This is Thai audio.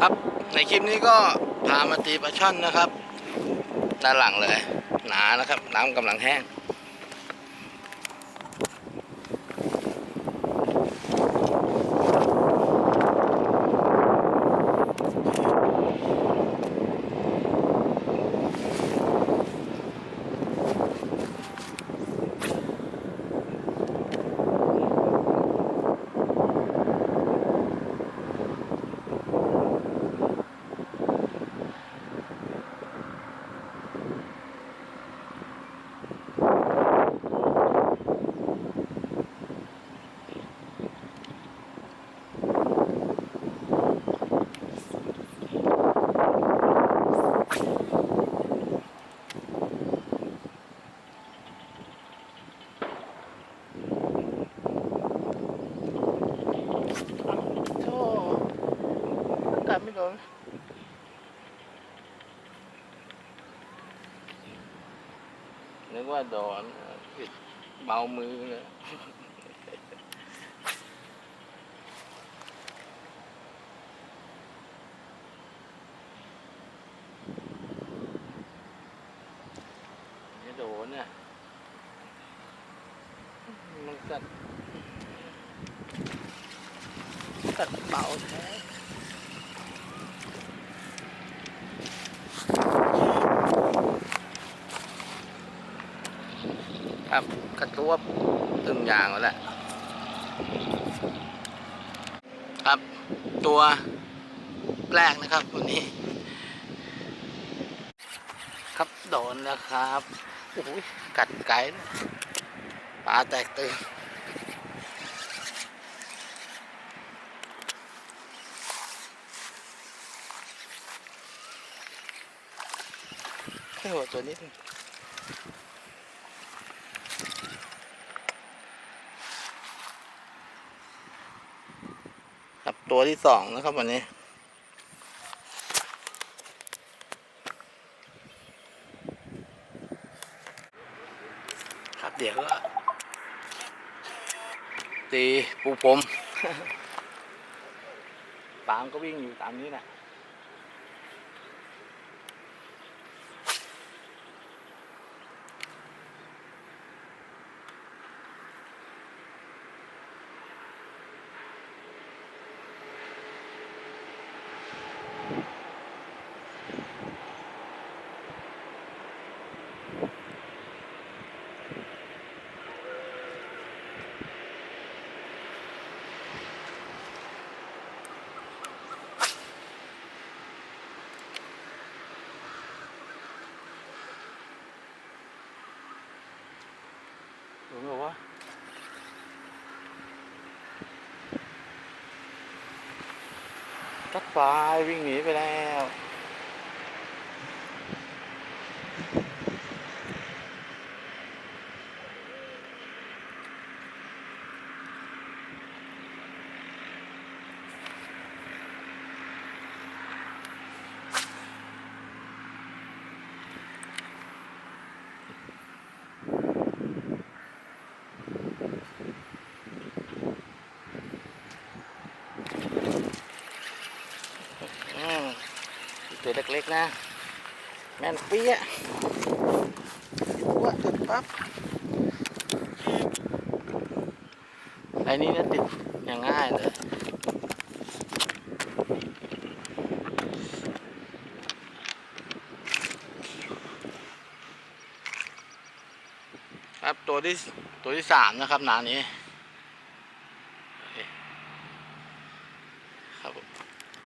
ครับในคลิปนี้ก็พามาตีปลาช่อนนะครับ ด้านหลังเลย หนานะครับ น้ำกำลังแห้ง นึกว่าโดนผิดเบามือเลยไม่โดนเนี่ยมันกัดกัดเบาแท้ ครับกระตัวตึงยางแล้วแหละครับตัวแรกนะครับวันนี้ ครับโดนแล้วครับโอ้ยกัดไก่ปลาแตกตื่นแค่หัวตัวนิดนึงครับ ตัวที่สองนะครับวันนี้ ครับเดี๋ยวก็ตีปูพรมปางก็วิ่งอยู่ตามนี้แหละ รู้ไหมว่ากัดปลายวิ่งหนีไปแล้ว อืม ตัวเล็กๆนะ แม่นเปี้ยว่าติดปั๊บไอ้นี่นะติดอย่างง่ายเลยครับตัวที่ตัวที่สามนะครับหนานี้